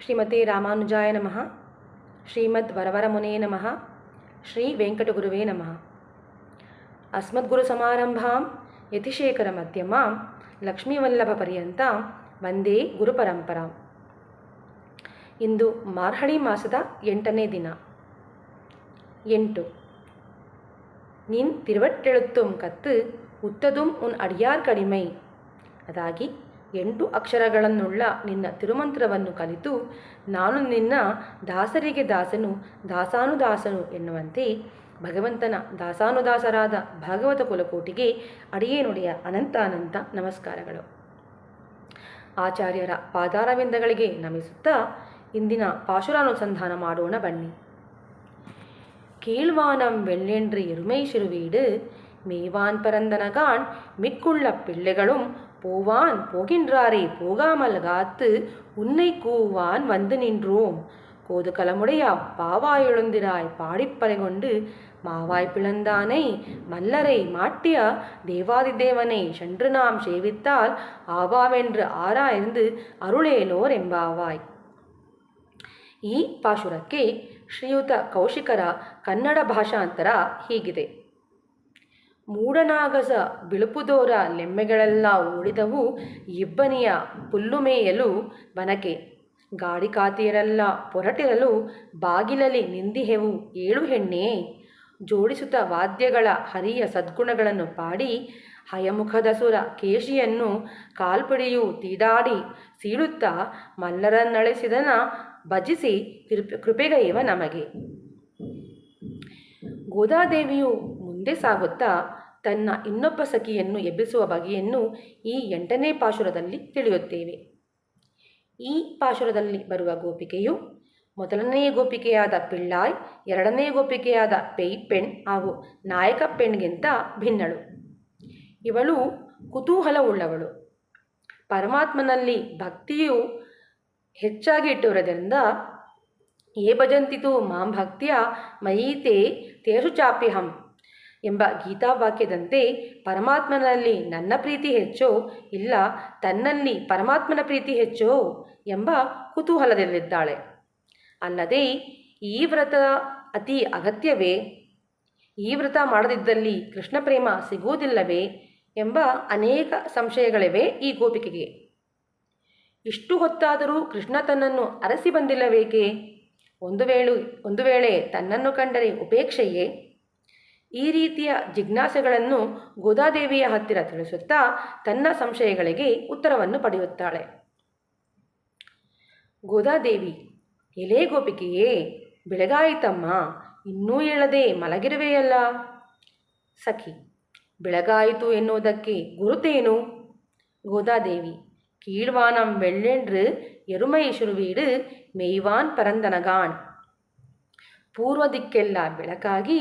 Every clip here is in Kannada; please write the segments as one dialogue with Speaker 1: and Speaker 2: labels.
Speaker 1: ಶ್ರೀಮತಿ ರಾಮಾನುಜಾಯ ನಮಃ ಶ್ರೀಮದ್ ವರವರಮುನೇ ನಮಃ ಶ್ರೀ ವೆಂಕಟಗುರುವೇ ನಮಃ ಅಸ್ಮದ್ಗುರುಸಮಾರಂಭಾಂ ಯತಿಶೇಖರಮಧ್ಯಮಾಂ ಲಕ್ಷ್ಮೀವಲ್ಲಭಪರ್ಯಂತಾಂ ವಂದೇ ಗುರುಪರಂಪರಾಂ ಇಂದು ಮಾರ್ಹಳಿ ಮಾಸದ ಎಂಟನೇ ದಿನ ಎಂಟು ನಿನ್ ತಿರುವಟ್ಟೆಳುತ್ತುಂ ಕತ್ತು ಉತ್ತದುಂ ಉನ್ ಅಡಿಯಾರ್ ಕಡಿಮೈ ಅದಾಗಿ ಎಂಟು ಅಕ್ಷರಗಳನ್ನುಳ್ಳ ನಿನ್ನ ತಿರುಮಂತ್ರವನ್ನು ಕಲಿತು ನಾನು ನಿನ್ನ ದಾಸರಿಗೆ ದಾಸನು ದಾಸಾನುದಾಸನು ಎನ್ನುವಂತೆ ಭಗವಂತನ ದಾಸಾನುದಾಸರಾದ ಭಾಗವತ ಕುಲಕೋಟಿಗೆ ಅಡಿಯೇನುಡಿಯ ಅನಂತಾನಂತ ನಮಸ್ಕಾರಗಳು ಆಚಾರ್ಯರ ಪಾದಾರವಿಂದಗಳಿಗೆ ನಮಿಸುತ್ತಾ ಇಂದಿನ ಪಾಶುರಾನುಸಂಧಾನ ಮಾಡೋಣ ಬನ್ನಿ கீழ்வானம் வெள்ளென்று எருமை சிறுவீடு மேவான் பரந்தனகான் மிக்குள்ள பிள்ளைகளும் போவான் போகின்றாரே போகாமல் காத்து உன்னை கூவான் வந்து நின்றோம் கோது கலமுடையா பாவாய் எழுந்திராய் பாடிப்பறை கொண்டு மாவாய் பிளந்தானை மல்லரை மாட்டிய தேவாதிதேவனை சென்று நாம் சேவித்தால் ஆவாவென்று ஆராய்ந்து அருளேலோர் ಎಂಬಾವಾಯ್ ಈ ಪಾಶುರಕ್ಕೆ ಶ್ರೀಯುತ ಕೌಶಿಕರ ಕನ್ನಡ ಭಾಷಾಂತರ ಹೀಗಿದೆ ಮೂಡನಾಗಸ ಬಿಳುಪುದೋರ ಲೆಮ್ಮೆಗಳೆಲ್ಲ ಓಡಿದವು ಇಬ್ಬನಿಯ ಪುಲ್ಲು ಮೇಯಲು ಬನಕೆ. ಗಾಡಿ ಕಾತಿಯರೆಲ್ಲ ಪೊರಟಿರಲು ಬಾಗಿಲಲ್ಲಿ ನಿಂದಿಹೆವು ಏಳು ಹೆಣ್ಣೆ. ಜೋಡಿಸುತ್ತ ವಾದ್ಯಗಳ ಹರಿಯ ಸದ್ಗುಣಗಳನ್ನು ಪಾಡಿ ಹಯಮುಖದಸುರ ಕೇಶಿಯನ್ನು ಕಾಲ್ಪಡಿಯು ತೀಡಾಡಿ ಸೀಳುತ್ತಾ ಮಲ್ಲರನ್ನಳಿಸಿದನ ಭಜಿಸಿ ಕೃಪೆ, ಕೃಪೆಗೈವ ನಮಗೆ. ಗೋದಾದೇವಿಯು ಮುಂದೆ ಸಾಗುತ್ತಾ ತನ್ನ ಇನ್ನೊಬ್ಬ ಸಖಿಯನ್ನು ಎಬ್ಬಿಸುವ ಬಗೆಯನ್ನು ಈ ಎಂಟನೇ ಪಾಶುರದಲ್ಲಿ ತಿಳಿಯುತ್ತೇವೆ. ಈ ಪಾಶುರದಲ್ಲಿ ಬರುವ ಗೋಪಿಕೆಯು ಮೊದಲನೆಯ ಗೋಪಿಕೆಯಾದ ಪಿಳ್ಳಾಯ್, ಎರಡನೇ ಗೋಪಿಕೆಯಾದ ಪೇಯ್ ಪೆಣ್ ಹಾಗೂ ನಾಯಕ ಪೆಣ್ಗಿಂತ ಭಿನ್ನಳು. ಇವಳು ಕುತೂಹಲವುಳ್ಳವಳು. ಪರಮಾತ್ಮನಲ್ಲಿ ಭಕ್ತಿಯು ಹೆಚ್ಚಾಗಿ ಇಟ್ಟಿರೋದರಿಂದ ಏ ಭಜಂತಿತು ಮಾಂ ಭಕ್ತಿಯ ಮಯೀತೆ ತೇಷು ಚಾಪ್ಯಹಂ. ಎಂಬ ಗೀತಾವಾಕ್ಯದಂತೆ ಪರಮಾತ್ಮನಲ್ಲಿ ನನ್ನ ಪ್ರೀತಿ ಹೆಚ್ಚೋ ಇಲ್ಲ ತನ್ನಲ್ಲಿ ಪರಮಾತ್ಮನ ಪ್ರೀತಿ ಹೆಚ್ಚೋ ಎಂಬ ಕುತೂಹಲದಲ್ಲಿದ್ದಾಳೆ. ಅಲ್ಲದೆ ಈ ವ್ರತ ಅತಿ ಅಗತ್ಯವೇ? ಈ ವ್ರತ ಮಾಡದಿದ್ದಲ್ಲಿ ಕೃಷ್ಣ ಪ್ರೇಮ ಸಿಗುವುದಿಲ್ಲವೇ ಎಂಬ ಅನೇಕ ಸಂಶಯಗಳಿವೆ ಈ ಗೋಪಿಕೆಗೆ. ಇಷ್ಟು ಹೊತ್ತಾದರೂ ಕೃಷ್ಣ ತನ್ನನ್ನು ಅರಸಿ ಬಂದಿಲ್ಲವೇಕೆ? ಒಂದು ವೇಳೆ ಒಂದು ವೇಳೆ ತನ್ನನ್ನು ಕಂಡರೆ ಉಪೇಕ್ಷೆಯೇ? ಈ ರೀತಿಯ ಜಿಜ್ಞಾಸೆಗಳನ್ನು ಗೋದಾದೇವಿಯ ಹತ್ತಿರ ತಿಳಿಸುತ್ತಾ ತನ್ನ ಸಂಶಯಗಳಿಗೆ ಉತ್ತರವನ್ನು ಪಡೆಯುತ್ತಾಳೆ ಗೋದಾದೇವಿ ಎಲೇ ಗೋಪಿಕೆಯೇ ಬೆಳಗಾಯಿತಮ್ಮ ಇನ್ನೂ ಏಳದೆ ಮಲಗಿರುವೆಯಲ್ಲ ಸಖಿ ಬೆಳಗಾಯಿತು ಎನ್ನುವುದಕ್ಕೆ ಗುರುತೇನು ಗೋದಾದೇವಿ கீழ்வானம் வெள்ளென்று ಎರುಮೈ ಶುರುವೀಡು ಮೇಯ್ವಾನ್ ಪರಂದನಗಾಣ್ ಪೂರ್ವ ದಿಕ್ಕೆಲ್ಲ ಬೆಳಕಾಗಿ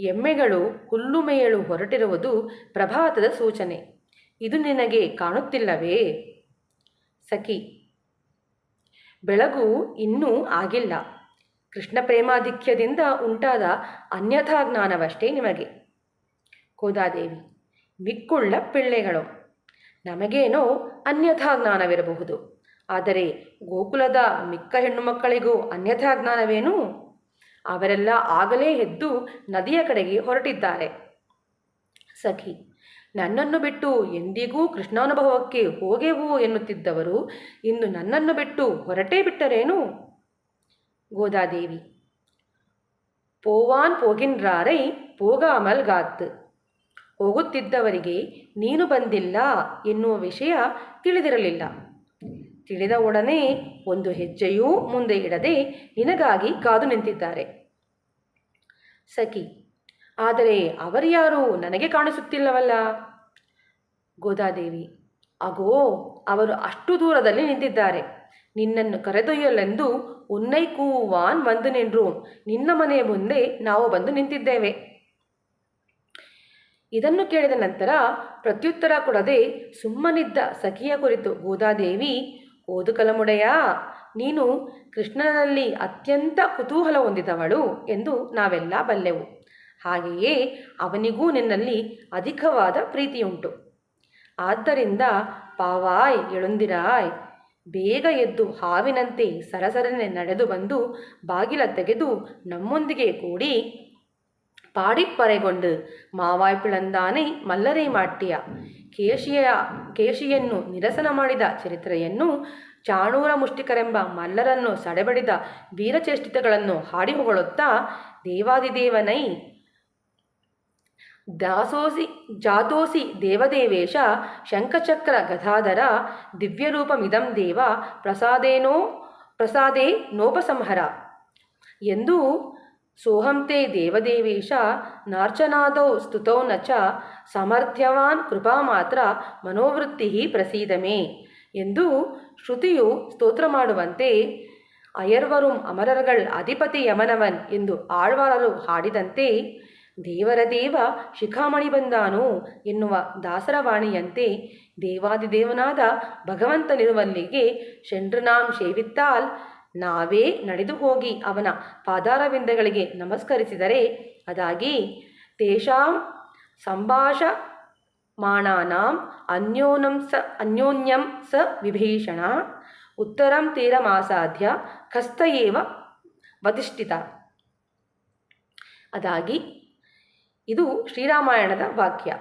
Speaker 1: ಎಮ್ಮೆಗಳು ಹುಲ್ಲು ಮೇಯಲು ಹೊರಟಿರುವುದು ಪ್ರಭಾತದ ಸೂಚನೆ. ಇದು ನಿನಗೆ ಕಾಣುತ್ತಿಲ್ಲವೇ? ಸಖಿ. ಬೆಳಗು ಇನ್ನೂ ಆಗಿಲ್ಲ. ಕೃಷ್ಣ ಪ್ರೇಮಾಧಿಕ್ಯದಿಂದ ಉಂಟಾದ ಅನ್ಯಥಾ ಜ್ಞಾನವಷ್ಟೇ ನಿಮಗೆ. ಕೋದಾದೇವಿ. ಮಿಕ್ಕುಳ್ಳ ಪಿಳ್ಳೆಗಳು. ನಮಗೇನೋ ಅನ್ಯಥಾ ಜ್ಞಾನವಿರಬಹುದು ಆದರೆ ಗೋಕುಲದ ಮಿಕ್ಕ ಹೆಣ್ಣು ಮಕ್ಕಳಿಗೂ ಅನ್ಯಥಾ ಜ್ಞಾನವೇನು ಅವರೆಲ್ಲ ಆಗಲೇ ಎದ್ದು ನದಿಯ ಕಡೆಗೆ ಹೊರಟಿದ್ದಾರೆ. ಸಖಿ, ನನ್ನನ್ನು ಬಿಟ್ಟು ಎಂದಿಗೂ ಕೃಷ್ಣಾನುಭವಕ್ಕೆ ಹೋಗೆವು ಎನ್ನುತ್ತಿದ್ದವರು ಇಂದು ನನ್ನನ್ನು ಬಿಟ್ಟು ಹೊರಟೇ ಬಿಟ್ಟರೇನು? ಗೋದಾದೇವಿ, ಪೋವಾನ್ ಪೋಗಿನ್ರಾರೈ ಪೋಗಾಮಲ್ ಗಾತ್ ಹೋಗುತ್ತಿದ್ದವರಿಗೆ ನೀನು ಬಂದಿಲ್ಲ ಎನ್ನುವ ವಿಷಯ ತಿಳಿದಿರಲಿಲ್ಲ. ತಿಳಿದ ಒಡನೆ ಒಂದು ಹೆಜ್ಜೆಯೂ ಮುಂದೆ ಇಡದೆ ನಿನಗಾಗಿ ಕಾದು ನಿಂತಿದ್ದಾರೆ. ಸಖಿ, ಆದರೆ ಅವರ್ಯಾರು ನನಗೆ ಕಾಣಿಸುತ್ತಿಲ್ಲವಲ್ಲ. ಗೋದಾದೇವಿ, ಅಗೋ, ಅವರು ಅಷ್ಟು ದೂರದಲ್ಲಿ ನಿಂತಿದ್ದಾರೆ. ನಿನ್ನನ್ನು ಕರೆದೊಯ್ಯಲೆಂದು ಉನ್ನೈ ಕೂವಾನ್ ಬಂದು ನಿನ್ರು ನಿನ್ನ ಮನೆಯ ಮುಂದೆ ನಾವು ಬಂದು ನಿಂತಿದ್ದೇವೆ. ಇದನ್ನು ಕೇಳಿದ ನಂತರ ಪ್ರತ್ಯುತ್ತರ ಕೊಡದೆ ಸುಮ್ಮನಿದ್ದ ಸಖಿಯ ಕುರಿತು ಗೋದಾದೇವಿ ಓದು ಕಲಮುಡೆಯ ನೀನು ಕೃಷ್ಣನಲ್ಲಿ ಅತ್ಯಂತ ಕುತೂಹಲ ಹೊಂದಿದವಳು ಎಂದು ನಾವೆಲ್ಲ ಬಲ್ಲೆವು. ಹಾಗೆಯೇ ಅವನಿಗೂ ನಿನ್ನಲ್ಲಿ ಅಧಿಕವಾದ ಪ್ರೀತಿಯುಂಟು. ಆದ್ದರಿಂದ ಪಾವಾಯ್, ಎಳುಂದಿರಾಯ್, ಬೇಗ ಎದ್ದು ಹಾವಿನಂತೆ ಸರಸರನೆ ನಡೆದು ಬಂದು ಬಾಗಿಲ ತೆಗೆದು ನಮ್ಮೊಂದಿಗೆ ಕೂಡಿ ಪಾಡಿಪ್ಪರೆಗೊಂಡು ಮಾವಾಯ್ ಪಿಳಂದಾನೆ ಮಲ್ಲರೇ ಮಾಟ್ಯ ಕೇಶಿಯ, ಕೇಶಿಯನ್ನು ನಿರಸನ ಮಾಡಿದ ಚರಿತ್ರೆಯನ್ನು ಚಾಣೂರ ಮುಷ್ಟಿಕರೆಂಬ ಮಲ್ಲರನ್ನು ಸಡೆಬಡಿದ ವೀರಚೇಷ್ಟಿತಗಳನ್ನು ಹಾಡಿ ಹೊಗಳುತ್ತಾ ದೇವಾದಿದೇವನೈ, ದಾಸೋಸಿ, ಜಾತೋಸಿ ದೇವದೇವೇಶ, ಶಂಖಚಕ್ರ ಗದಾಧರ, ದಿವ್ಯರೂಪಮಿದಂ ದೇವ, ಪ್ರಸಾದೇನೋ, ಪ್ರಸಾದೇ ನೋಪಸಂಹರ. ಎಂದು ಸೋಹಂತೆ ದೇವದೇವೇಶ ನಾರ್ಚನಾದೌ ಸ್ತುತೌ ನ ಚ ಸಮರ್ಥ್ಯವಾನ್ ಕೃಪಾ ಮಾತ್ರ ಮನೋವೃತ್ತಿ ಪ್ರಸೀದಮೆ ಎಂದು ಶ್ರುತಿಯು ಸ್ತೋತ್ರ ಮಾಡುವಂತೆ ಅಯರ್ವರುಂ ಅಮರರ್ಗಳ್ ಅಧಿಪತಿ ಯಮನವನ್ ಎಂದು ಆಳ್ವಾರರು ಹಾಡಿದಂತೆ ದೇವರ ದೇವ ಶಿಖಾಮಣಿ ಬಂದಾನು ಎನ್ನುವ ದಾಸರವಾಣಿಯಂತೆ ದೇವಾದಿದೇವನಾದ ಭಗವಂತನಿರುವಲ್ಲಿಗೆ ಶಂಡ್ರನಾಂ ಸೇವಿತ್ತಾಲ್ ನಾವೇ ನಡೆದು ಹೋಗಿ ಅವನ ಪಾದಾರವಿಂದಗಳಿಗೆ ನಮಸ್ಕರಿಸಿದರೆ ಅದಾಗಿ, ತೇಷಾಂ ಸಂಭಾಷಮಾಣಾನಾಂ ಅನ್ಯೋನಂ ಸ, ಅನ್ಯೋನ್ಯಂ ಸ ವಿಭೀಷಣ, ಉತ್ತರಂ ತೀರಮಾಸಾಧ್ಯ ಕಸ್ತ ಏವ ವತಿಷ್ಠಿತ ಅದಾಗಿ, ಇದು ಶ್ರೀರಾಮಾಯಣದ ವಾಕ್ಯ.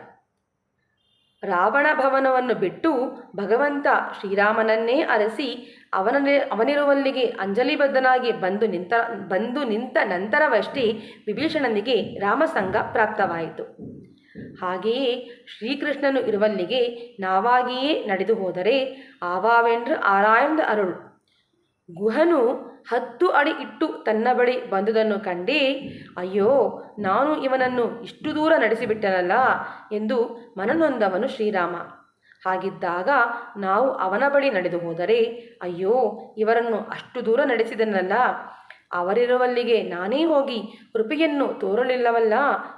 Speaker 1: ರಾವಣ ಭವನವನ್ನು ಬಿಟ್ಟು ಭಗವಂತ ಶ್ರೀರಾಮನನ್ನೇ ಅರಸಿ ಅವನ ಅವನಿರುವಲ್ಲಿಗೆ ಅಂಜಲಿಬದ್ಧನಾಗಿ ಬಂದು ನಿಂತ ಬಂದು ನಿಂತ ನಂತರವಷ್ಟೇ ವಿಭೀಷಣನಿಗೆ ರಾಮಸಂಗ ಪ್ರಾಪ್ತವಾಯಿತು. ಹಾಗೆಯೇ ಶ್ರೀಕೃಷ್ಣನು ಇರುವಲ್ಲಿಗೆ ನಾವಾಗಿಯೇ ನಡೆದು ಹೋದರೆ ಆವಾವೆಂಡ್ರ ಆರಾಯಂದ ಅರುಳು. ಗುಹನು ಹತ್ತು ಅಡಿ ಇಟ್ಟು ತನ್ನ ಬಳಿ ಬಂದುದನ್ನು ಕಂಡು, ಅಯ್ಯೋ, ನಾನು ಇವನನ್ನು ಇಷ್ಟು ದೂರ ನಡೆಸಿಬಿಟ್ಟನಲ್ಲ ಎಂದು ಮನನೊಂದವನು ಶ್ರೀರಾಮ. ಹಾಗಿದ್ದಾಗ ನಾವು ಅವನ ಬಳಿ ನಡೆದು ಹೋದರೆ, ಅಯ್ಯೋ, ಇವರನ್ನು ಅಷ್ಟು ದೂರ ನಡೆಸಿದನಲ್ಲ, ಅವರಿರುವಲ್ಲಿಗೆ ನಾನೇ ಹೋಗಿ ಕೃಪೆಯನ್ನು ತೋರಲಿಲ್ಲವಲ್ಲ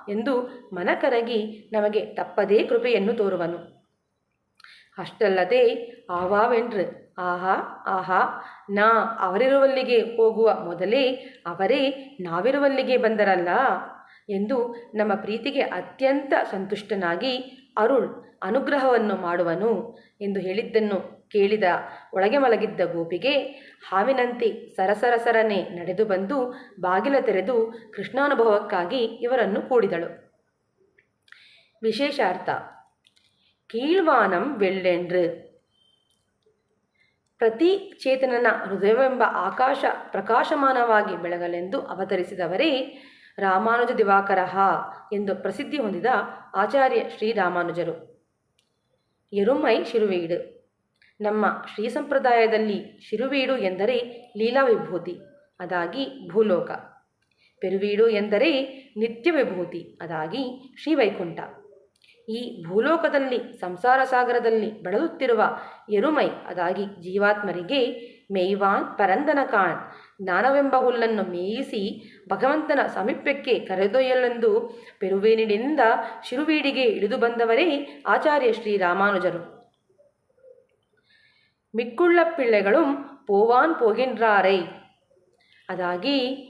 Speaker 1: ಎಂದು ಮನಕರಗಿ ನಮಗೆ ತಪ್ಪದೇ ಕೃಪೆಯನ್ನು ತೋರುವನು. ಅಷ್ಟಲ್ಲದೆ ಆವಾವೆಂಡ್ರು ಆಹಾ ಆಹಾ, ನಾ ಅವರಿರುವಲ್ಲಿಗೆ ಹೋಗುವ ಮೊದಲೇ ಅವರೇ ನಾವಿರುವಲ್ಲಿಗೆ ಬಂದರಲ್ಲ? ಎಂದು ನಮ್ಮ ಪ್ರೀತಿಗೆ ಅತ್ಯಂತ ಸಂತುಷ್ಟನಾಗಿ ಅರುಳ್ ಅನುಗ್ರಹವನ್ನು ಮಾಡುವನು ಎಂದು ಹೇಳಿದ್ದನ್ನು ಕೇಳಿದ ಒಳಗೆ ಮಲಗಿದ್ದ ಗೋಪಿಗೆ ಹಾವಿನಂತೆ ಸರಸರಸರನೆ ನಡೆದು ಬಂದು ಬಾಗಿಲ ತೆರೆದು ಕೃಷ್ಣಾನುಭವಕ್ಕಾಗಿ ಇವರನ್ನು ಕೂಡಿದಳು. ವಿಶೇಷಾರ್ಥ ಕೀಳ್ವಾನಂ ವೆಳ್ಳೆಂಡ್ರು ಪ್ರತಿ ಚೇತನನ ಹೃದಯವೆಂಬ ಆಕಾಶ ಪ್ರಕಾಶಮಾನವಾಗಿ ಬೆಳಗಲೆಂದು ಅವತರಿಸಿದವರೇ ರಾಮಾನುಜ ದಿವಾಕರಹ ಎಂದು ಪ್ರಸಿದ್ಧಿ ಹೊಂದಿದ ಆಚಾರ್ಯ ಶ್ರೀರಾಮಾನುಜರು ಎರುಮೈ ಶಿರುವೀಡು. ನಮ್ಮ ಶ್ರೀ ಸಂಪ್ರದಾಯದಲ್ಲಿ ಶಿರುವೀಡು ಎಂದರೆ ಲೀಲಾ ವಿಭೂತಿ ಅದಾಗಿ ಭೂಲೋಕ. ಪೆರುವೀಡು ಎಂದರೆ ನಿತ್ಯ ವಿಭೂತಿ ಅದಾಗಿ ಶ್ರೀವೈಕುಂಠ. ಈ ಭೂಲೋಕದಲ್ಲಿ, ಸಂಸಾರ ಸಾಗರದಲ್ಲಿ ಬಳಲುತ್ತಿರುವ ಎರುಮೈ, ಅದಾಗಿ ಜೀವಾತ್ಮರಿಗೆ ಮೇಯ್ವಾನ್ ಪರಂದನ ಕಾಣ್. ಜ್ಞಾನವೆಂಬ ಹುಲ್ಲನ್ನು ಮೇಯಿಸಿ ಭಗವಂತನ ಸಮೀಪಕ್ಕೆ ಕರೆದೊಯ್ಯಲೆಂದು ಪೆರುವೇನಿನಿಂದ ಶಿರುವೀಡಿಗೆ ಇಳಿದು ಬಂದವರೇ ಆಚಾರ್ಯ ಶ್ರೀ ರಾಮಾನುಜರು. ಮಿಕ್ಕುಳ್ಳ ಪಿಳ್ಳೆಗಳು ಪೋವಾನ್ ಪೋಗಿನ್ರಾರೈ. ಅದಾಗಿ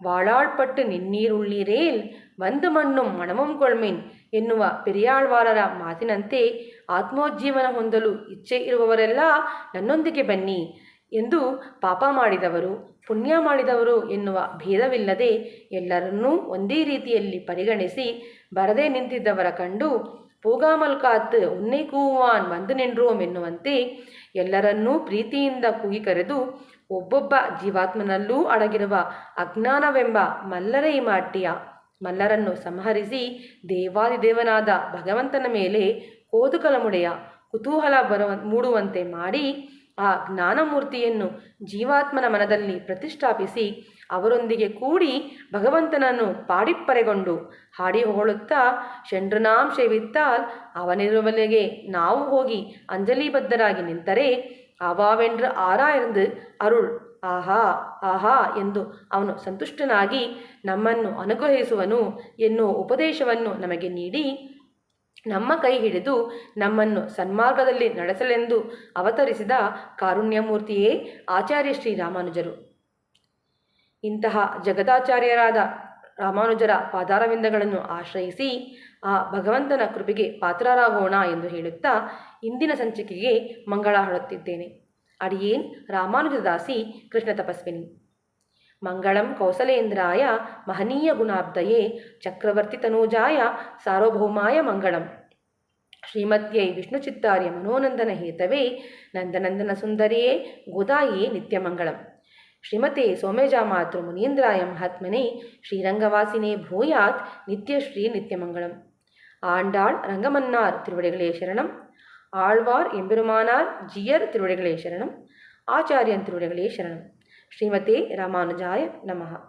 Speaker 1: வாழாள்பட்டு ನಿನ್ನೀರುಳ್ಳೀರೇಲ್ ಒಂದು ಮಣ್ಣು ಮಣಮಂ ಕೊಳ್ಮಿನ್ ಎನ್ನುವ ಪೆರಿಯಾಳ್ವಾರರ ಮಾತಿನಂತೆ ಆತ್ಮೋಜ್ಜೀವನ ಹೊಂದಲು ಇಚ್ಛೆ ಇರುವವರೆಲ್ಲ ನನ್ನೊಂದಿಗೆ ಬನ್ನಿ ಎಂದು ಪಾಪ ಮಾಡಿದವರು ಪುಣ್ಯ ಮಾಡಿದವರು ಎನ್ನುವ ಭೇದವಿಲ್ಲದೆ ಎಲ್ಲರನ್ನೂ ಒಂದೇ ರೀತಿಯಲ್ಲಿ ಪರಿಗಣಿಸಿ ಬರದೇ ನಿಂತಿದ್ದವರ ಕಂಡು ಪೂಗಾಮಲ್ ಕಾತ್ ಉನ್ನೆ ಕೂವಾನ್ ಬಂದು ನಿಂಡ್ರೋಮ್ ಎನ್ನುವಂತೆ ಎಲ್ಲರನ್ನೂ ಪ್ರೀತಿಯಿಂದ ಕೂಗಿ ಕರೆದು ಒಬ್ಬೊಬ್ಬ ಜೀವಾತ್ಮನಲ್ಲೂ ಅಡಗಿರುವ ಅಜ್ಞಾನವೆಂಬ ಮಲ್ಲರೈ ಮಾಟಿಯ ಮಲ್ಲರನ್ನು ಸಂಹರಿಸಿ ದೇವಾದಿದೇವನಾದ ಭಗವಂತನ ಮೇಲೆ ಕೋದುಕಲಮುಡೆಯ ಕುತೂಹಲ ಬರುವ ಮೂಡುವಂತೆ ಮಾಡಿ ಆ ಜ್ಞಾನಮೂರ್ತಿಯನ್ನು ಜೀವಾತ್ಮನ ಮನದಲ್ಲಿ ಪ್ರತಿಷ್ಠಾಪಿಸಿ ಅವರೊಂದಿಗೆ ಕೂಡಿ ಭಗವಂತನನ್ನು ಪಾಡಿಪ್ಪರೆಗೊಂಡು ಹಾಡಿ ಹೊಗಳುತ್ತಾ ಶಂಡ್ರನಾಂ ಸೇವಿತ್ತಾಲ್ ಅವನಿರುವಲೆಗೆ ನಾವು ಹೋಗಿ ಅಂಜಲಿಬದ್ಧರಾಗಿ ನಿಂತರೆ ಅವಾವೆಂಡ್ರ ಆರಾಯಂದು ಅರುಳ್. ಆಹಾ ಆಹಾ ಎಂದು ಅವನು ಸಂತುಷ್ಟನಾಗಿ ನಮ್ಮನ್ನು ಅನುಗ್ರಹಿಸುವನು ಎನ್ನುವ ಉಪದೇಶವನ್ನು ನಮಗೆ ನೀಡಿ ನಮ್ಮ ಕೈ ಹಿಡಿದು ನಮ್ಮನ್ನು ಸನ್ಮಾರ್ಗದಲ್ಲಿ ನಡೆಸಲೆಂದು ಅವತರಿಸಿದ ಕಾರುಣ್ಯಮೂರ್ತಿಯೇ ಆಚಾರ್ಯ ಶ್ರೀ ರಾಮಾನುಜರು. ಇಂತಹ ಜಗದಾಚಾರ್ಯರಾದ ರಾಮಾನುಜರ ಪಾದಾರವಿಂದಗಳನ್ನು ಆಶ್ರಯಿಸಿ ಆ ಭಗವಂತನ ಕೃಪೆಗೆ ಪಾತ್ರರಾಗೋಣ ಎಂದು ಹೇಳುತ್ತಾ ಇಂದಿನ ಸಂಚಿಕೆಗೆ ಮಂಗಳ ಹಾಡುತ್ತಿದ್ದೇನೆ. ಅಡಿಯೇನ್ ರಾಮಾನುಜದಾಸಿ ಕೃಷ್ಣ ತಪಸ್ವಿನಿ. ಮಂಗಳಂ ಕೌಸಲೇಂದ್ರಾಯ ಮಹನೀಯ ಗುಣಾಬ್ಧಯೇ ಚಕ್ರವರ್ತಿ ತನೂಜಾಯ ಸಾರ್ವಭೌಮಾಯ ಮಂಗಳಂ. ಶ್ರೀಮತ್ಯೈ ವಿಷ್ಣುಚಿತ್ತಾರ್ಯ ಮನೋನಂದನ ಹೇತವೇ ನಂದನಂದನ ಸುಂದರಿಯೇ ಗೋದಾಯೇ ನಿತ್ಯಮಂಗಳಂ. ಶ್ರೀಮತೆ ಸೋಮೇಜಾ ಮಾತೃ ಮುನೀಂದ್ರಾಯ ಮಹಾತ್ಮನೆ ಶ್ರೀರಂಗವಾಸಿನೇ ಭೂಯಾತ್ ನಿತ್ಯಶ್ರೀ ನಿತ್ಯಮಂಗಳಂ ஆண்டாள் ரங்கமன்னார் திருவடிகளே சரணம் ஆழ்வார் எம்பெருமானார் ஜியர் திருவடிகளே சரணம் ஆச்சாரியன் திருவடிகளே சரணம் ஸ்ரீமதே ராமானுஜாய நமஹா